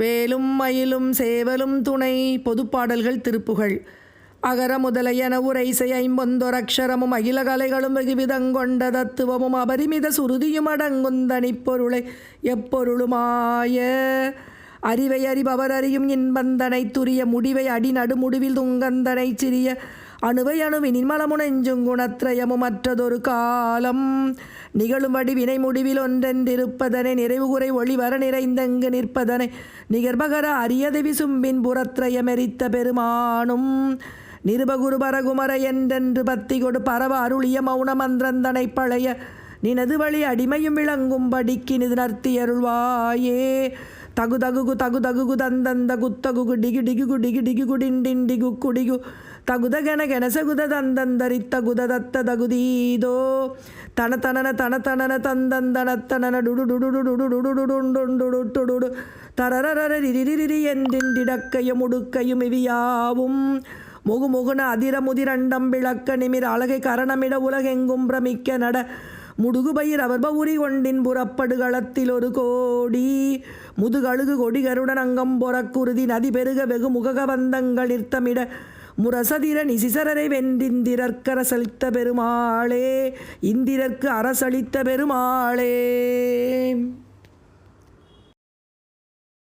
வேலும் மயிலும் சேவலும் துணை பொதுப்பாடல்கள் திருப்புகள். அகர முதலையன உரைசை ஐம்பொந்தொரக்ஷரமும் அகில கலைகளும் வெகுவிதங்கொண்ட தத்துவமும் அபரிமித சுருதியும் அடங்குந்தனிப் பொருளை எப்பொருளுமாய. அறிவை அறிபவர் அறியும் இன்பந்தனை துரிய முடிவை அடி நடுமுடிவில் துங்கந்தனை சிறிய அணுவை அணுவினின் மலமுனெஞ்சுங் குணத்ரயமும் மற்றதொரு காலம் நிகழும்படி வினை முடிவில் ஒன்றென்றிருப்பதனை நிறைவு குறை ஒளிவர நிறைந்தங்கு நிற்பதனை நிகர்பகர அரியது விசும்பின் புறத்ரயமெரித்த பெருமானும். நிருபகுரு பரகுமர என்றென்று பத்தி கொடு பரவ அருளிய மௌன மந்திரந்தனை பழைய நினது வழி அடிமையும் விளங்கும்படிக்கு நிது நர்த்தியருள்வாயே தகு தகுகு தகு தகுகு தந்தந்த குத்தகுகு டிகு டிகுகு டிகு டிகுகு டிண்டின் டிகு குடிகு தகுத கென கெனசகுத தந்தந்தரித்த குத தத்த தகுதீதோ தன தனன தன தனன தந்தந்தன தனன டுடு டுடு டுடு டுடு டுடு டுடு டுடு தரரர ரிரிரிரி என்றின்றிடக்கையும் உடுக்கையும் இவியாவும் முகு முகுன அதிர முதிரண்டம் விளக்க நிமிர் அழகை கரணமிட உலகெங்கும் பிரமிக்க நட முடுகுபயிர் அவர் பௌரி கொண்டின் புறப்படுகளத்தில் ஒரு கோடி. முதுகழுகு கொடிகருடன் அங்கம் பொறக்குருதி நதி பெருக வெகு முகக வந்தங்கள் நிறுத்தமிட முரசதிர நிசிசரரை வென்றிந்திரற்கரசளித்த பெருமாளே. இந்திரர்க்கு அரசளித்த பெருமாளே.